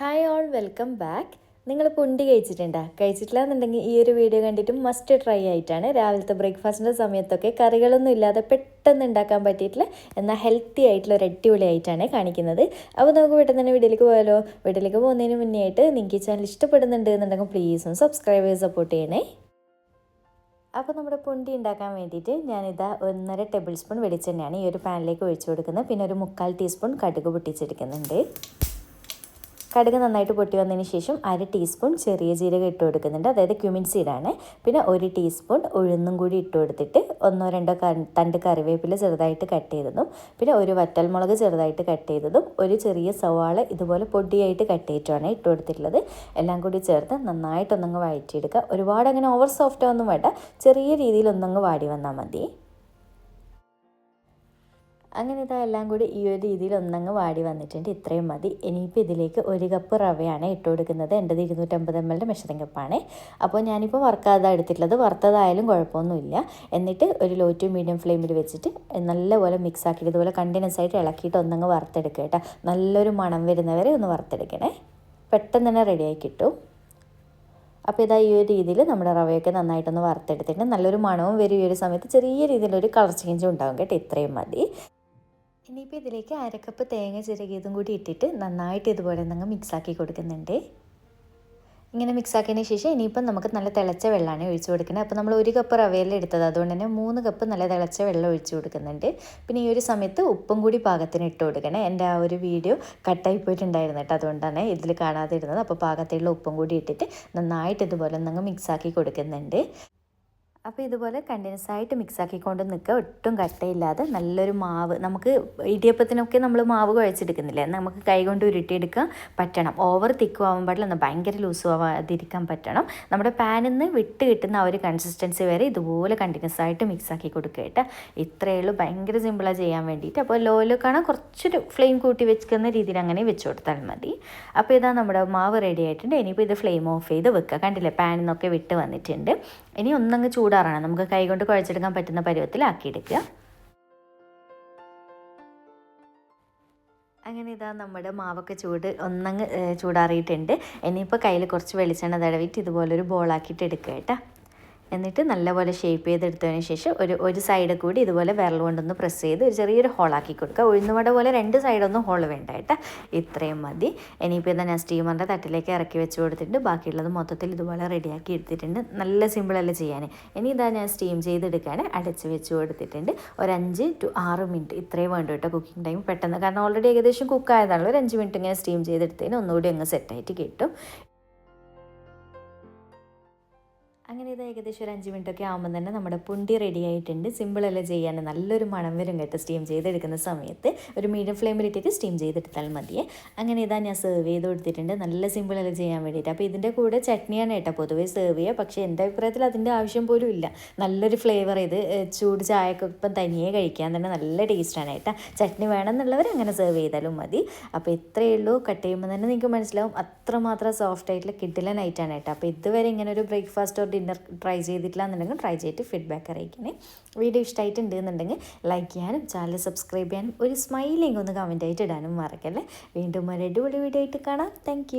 Hi all welcome back നിങ്ങൾ പുണ്ടി കഴിച്ചിട്ടുണ്ടോ? കഴിച്ചിട്ടില്ല എന്നുണ്ടെങ്കിൽ ഈ ഒരു വീഡിയോ കണ്ടിട്ട് മസ്റ്റ് ട്രൈ ആയിട്ടാണ്. രാവിലത്തെ ബ്രേക്ക്ഫാസ്റ്റിന്റെ സമയത്തൊക്കെ കറികളൊന്നും ഇല്ലാതെ പെട്ടെന്ന് ഉണ്ടാക്കാൻ പറ്റിയിട്ടില്ല. എന്നാൽ ഹെൽത്തി ആയിട്ടുള്ള ഒരു അടിപൊളി ആയിട്ടാണ് കാണിക്കുന്നത്. അപ്പോൾ നമുക്ക് പെട്ടെന്ന് തന്നെ വീട്ടിലേക്ക് പോയാലോ? വീഡിയോയിലേക്ക് പോകുന്നതിന് മുന്നേ ആയിട്ട് നിങ്ങൾക്ക് ഈ ചാനൽ ഇഷ്ടപ്പെടുന്നുണ്ട് എന്നുണ്ടെങ്കിൽ പ്ലീസ് സബ്സ്ക്രൈബ് ചെയ്ത് സപ്പോർട്ട് ചെയ്യണേ. അപ്പോൾ നമ്മുടെ പുണ്ടി ഉണ്ടാക്കാൻ വേണ്ടിയിട്ട് ഞാനിതാ ഒന്നര ടേബിൾ സ്പൂൺ വെളിച്ചെണ്ണയാണ് ഈ ഒരു പാനിലേക്ക് ഒഴിച്ചു കൊടുക്കുന്നത്. പിന്നെ ഒരു മുക്കാൽ ടീസ്പൂൺ കടുക് പൊട്ടിച്ചെടുക്കുന്നുണ്ട്. കടുക് നന്നായിട്ട് പൊട്ടി വന്നതിന് ശേഷം അര ടീസ്പൂൺ ചെറിയ ജീരകം ഇട്ട് കൊടുക്കുന്നുണ്ട്. അതായത് ക്യുമിൻ സീഡാണ് പിന്നെ ഒരു ടീസ്പൂൺ ഉഴുന്നും കൂടി ഇട്ട് കൊടുത്തിട്ട് ഒന്നോ രണ്ടോ തണ്ട് കറിവേപ്പില ചെറുതായിട്ട് കട്ട് ചെയ്തതും പിന്നെ ഒരു വറ്റൽമുളക് ചെറുതായിട്ട് കട്ട് ചെയ്തതും ഒരു ചെറിയ സവാള ഇതുപോലെ പൊടിയായിട്ട് കട്ട് ചെയ്തിട്ടാണ് ഇട്ട് കൊടുത്തിട്ടുള്ളത്. എല്ലാം കൂടി ചേർത്ത് നന്നായിട്ടൊന്നങ്ങ് വഴറ്റിയെടുക്കുക. ഒരുപാട് അങ്ങനെ ഓവർ സോഫ്റ്റ് ഒന്നും വേണ്ട. ചെറിയ രീതിയിൽ ഒന്നങ്ങ് വാടി വന്നാൽ മതി. അങ്ങനെ ഇതാ എല്ലാം കൂടി ഈ ഒരു രീതിയിൽ ഒന്നങ്ങ് വാടി വന്നിട്ടുണ്ട്. ഇത്രയും മതി. ഇനിയിപ്പോൾ ഇതിലേക്ക് ഒരു കപ്പ് റവയാണ് ഇട്ട് കൊടുക്കുന്നത്. എന്റെത് ഇരുന്നൂറ്റമ്പത് എം എല്ലിന്റെ മെഷറിംഗ് കപ്പാണ്. അപ്പോൾ ഞാനിപ്പോൾ വറുക്കാതെ എടുത്തിട്ടുള്ളത് വറുത്തതായാലും കുഴപ്പമൊന്നുമില്ല. എന്നിട്ട് ഒരു ലോ ടു മീഡിയം ഫ്ലെയിമിൽ വെച്ചിട്ട് നല്ലപോലെ മിക്സ് ആക്കിയിട്ട് ഇതുപോലെ കണ്ടിന്യൂസ് ആയിട്ട് ഇളക്കിയിട്ട് ഒന്നങ്ങ് വറുത്തെടുക്കുക കേട്ടോ. നല്ലൊരു മണം വരുന്നവരെ ഒന്ന് വറുത്തെടുക്കണേ. പെട്ടെന്ന് തന്നെ റെഡിയായി കിട്ടും. അപ്പോൾ ഇതാ ഈ ഒരു രീതിയിൽ നമ്മുടെ റവയൊക്കെ നന്നായിട്ടൊന്ന് വറുത്തെടുത്തിട്ട് നല്ലൊരു മണവും വരും ഈ ഒരു സമയത്ത്. ചെറിയ രീതിയിലൊരു കളർ ചേഞ്ചും ഉണ്ടാകും കേട്ടോ. ഇത്രയും മതി. ഇനിയിപ്പോൾ ഇതിലേക്ക് അരക്കപ്പ് തേങ്ങ ചിരകിയതും കൂടി ഇട്ടിട്ട് നന്നായിട്ട് ഇതുപോലെ നിങ്ങൾ മിക്സാക്കി കൊടുക്കുന്നുണ്ട്. ഇങ്ങനെ മിക്സ് ആക്കിയതിന് ശേഷം ഇനിയിപ്പം നമുക്ക് നല്ല തിളച്ച വെള്ളമാണ് ഒഴിച്ചു കൊടുക്കുന്നത്. അപ്പോൾ നമ്മൾ ഒരു കപ്പ് റവയിൽ എടുത്തത്. അതുകൊണ്ട് തന്നെ മൂന്ന് കപ്പ് നല്ല തിളച്ച വെള്ളം ഒഴിച്ചു കൊടുക്കുന്നുണ്ട്. പിന്നെ ഈ ഒരു സമയത്ത് ഉപ്പും കൂടി പാകത്തിന് ഇട്ട് കൊടുക്കണേ. എന്റെ ആ ഒരു വീഡിയോ കട്ടായി പോയിട്ടുണ്ടായിരുന്നു കേട്ടോ. അതുകൊണ്ടാണ് ഇതിൽ കാണാതിരുന്നത്. അപ്പോൾ പാകത്തിലുള്ള ഉപ്പും കൂടി ഇട്ടിട്ട് നന്നായിട്ട് ഇതുപോലെ നിങ്ങൾ മിക്സാക്കി കൊടുക്കുന്നുണ്ട്. അപ്പോൾ ഇതുപോലെ കണ്ടിന്യൂസ് ആയിട്ട് മിക്സ് ആക്കിക്കൊണ്ട് നിൽക്കുക. ഒട്ടും കട്ടയില്ലാതെ നല്ലൊരു മാവ്. നമുക്ക് ഇടിയപ്പത്തിനൊക്കെ നമ്മൾ മാവ് കുഴച്ചെടുക്കുന്നില്ലേ? നമുക്ക് കൈ കൈകൊണ്ട് ഉരുട്ടിയെടുക്കാൻ പറ്റണം. ഓവർ തിക്കും ആവാൻ പാടില്ല. ഭയങ്കര ലൂസും ആവാതിരിക്കാൻ പറ്റണം. നമ്മുടെ പാനിൽ നിന്ന് വിട്ട് കിട്ടുന്ന ആ ഒരു കൺസിസ്റ്റൻസി വരെ ഇതുപോലെ കണ്ടിന്യൂസ് ആയിട്ട് മിക്സ് ആക്കി കൊടുക്കുക കേട്ടോ. ഇത്രയേ ഉള്ളൂ. ഭയങ്കര സിമ്പിളാണ് ചെയ്യാൻ വേണ്ടിയിട്ട്. അപ്പോൾ കാണാൻ കുറച്ചൊരു ഫ്ലെയിം കൂട്ടി വെക്കുന്ന രീതിയിൽ അങ്ങനെ വെച്ച് കൊടുത്താൽ മതി. അപ്പോൾ ഇതാ നമ്മുടെ മാവ് റെഡി ആയിട്ടുണ്ട്. ഇനിയിപ്പോൾ ഇത് ഫ്ലെയിം ഓഫ് ചെയ്ത് വെക്കുക. കണ്ടില്ലേ? പാനിൽ നിന്നൊക്കെ വിട്ട് വന്നിട്ടുണ്ട്. ഇനി ഒന്നങ്ങ് ചൂടാറണം. നമുക്ക് കൈകൊണ്ട് കുഴച്ചെടുക്കാൻ പറ്റുന്ന പരുവത്തിലാക്കിയെടുക്കുക അങ്ങനെ ഇതാ നമ്മുടെ മാവൊക്കെ ചൂട് ഒന്നങ്ങ് ചൂടാറിയിട്ടുണ്ട്. ഇനിയിപ്പോൾ കയ്യിൽ കുറച്ച് വെളിച്ചെണ്ണ തടവിട്ട് ഇതുപോലൊരു ബോളാക്കിയിട്ട് എടുക്കുക കേട്ടോ. എന്നിട്ട് നല്ലപോലെ ഷേപ്പ് ചെയ്തെടുത്തതിന് ശേഷം ഒരു ഒരു സൈഡ് കൂടി ഇതുപോലെ വിരൽ കൊണ്ടൊന്ന് പ്രസ് ചെയ്ത് ഒരു ചെറിയൊരു ഹോളാക്കി കൊടുക്കുക. ഉഴുന്നുവട പോലെ രണ്ട് സൈഡൊന്നും ഹോൾ വേണ്ട കേട്ടോ. ഇത്രയും മതി. ഇനിയിപ്പോൾ ഇതാ ഞാൻ സ്റ്റീമറിന്റെ തട്ടിലേക്ക് ഇറക്കി വെച്ച് കൊടുത്തിട്ട് ബാക്കിയുള്ളത് മൊത്തത്തിൽ ഇതുപോലെ റെഡിയാക്കി എടുത്തിട്ടുണ്ട്. നല്ല സിമ്പിളല്ല ചെയ്യാൻ. ഇനി ഇതാ ഞാൻ സ്റ്റീം ചെയ്തെടുക്കാൻ അടച്ച് വെച്ച് കൊടുത്തിട്ടുണ്ട്. ഒരു അഞ്ച് ടു ആറ് മിനിറ്റ് ഇത്രയും വേണ്ട കേട്ടോ കുക്കിംഗ് ടൈം പെട്ടെന്ന് കാരണം ഓൾറെഡി ഏകദേശം കുക്കായതാണല്ലോ ഒരു അഞ്ച് മിനിറ്റ് ഇങ്ങനെ സ്റ്റീം ചെയ്തെടുത്തതിന് ഒന്നുകൂടി അങ്ങ് സെറ്റായിട്ട് കിട്ടും. അങ്ങനെ ഇത് ഏകദേശം ഒരു അഞ്ച് മിനിറ്റ് ഒക്കെ ആകുമ്പോൾ തന്നെ നമ്മുടെ പുണ്ടി റെഡി ആയിട്ടുണ്ട്. സിമ്പിളല്ല ചെയ്യാൻ? നല്ലൊരു മണം വരും കേട്ടോ സ്റ്റീം ചെയ്തെടുക്കുന്ന സമയത്ത്. ഒരു മീഡിയം ഫ്ലെയിമിൽ ഇട്ടിട്ട് സ്റ്റീം ചെയ്തെടുത്താൽ മതിയേ. അങ്ങനെ ഇതാ ഞാൻ സെർവ് ചെയ്ത് കൊടുത്തിട്ടുണ്ട്. നല്ല സിമ്പിളല്ല ചെയ്യാൻ വേണ്ടിയിട്ട്. അപ്പോൾ ഇതിന്റെ കൂടെ ചട്നിയാണ് കേട്ടോ പൊതുവേ സെർവ് ചെയ്യുക. പക്ഷേ എന്റെ അഭിപ്രായത്തിൽ അതിന്റെ ആവശ്യം പോലും ഇല്ല. നല്ലൊരു ഫ്ലേവർ ഇത് ചൂട് ചായക്കൊപ്പം തനിയെ കഴിക്കാൻ തന്നെ നല്ല ടേസ്റ്റാണ് കേട്ടോ. ചട്നി വേണമെന്നുള്ളവർ അങ്ങനെ സെർവ് ചെയ്താലും മതി. അപ്പോൾ ഇത്രയേ ഉള്ളൂ. കട്ട് ചെയ്യുമ്പോൾ തന്നെ നിങ്ങൾക്ക് മനസ്സിലാവും. അത്രമാത്രം സോഫ്റ്റ് ആയിട്ടുള്ള കിഡിലൻ ഐറ്റാണ് കേട്ടോ. അപ്പോൾ ഇതുവരെ ഇങ്ങനെ ഒരു ബ്രേക്ക്ഫാസ്റ്റ് ഓർ ഡിന്നർ ട്രൈ ചെയ്തിട്ടില്ല എന്നുണ്ടെങ്കിൽ ട്രൈ ചെയ്തിട്ട് ഫീഡ്ബാക്ക് അറിയിക്കണേ. വീഡിയോ ഇഷ്ടമായിട്ടുണ്ട് എന്നുണ്ടെങ്കിൽ ലൈക്ക് ചെയ്യാനും ചാനൽ സബ്സ്ക്രൈബ് ചെയ്യാനും ഒരു സ്മൈലിംഗ് ഒന്ന് കമന്റ് ആയിട്ട് ഇടാനും മറക്കല്ലേ. വീണ്ടും ഒരു അടിപൊളി വീഡിയോ ആയിട്ട് കാണാം. താങ്ക്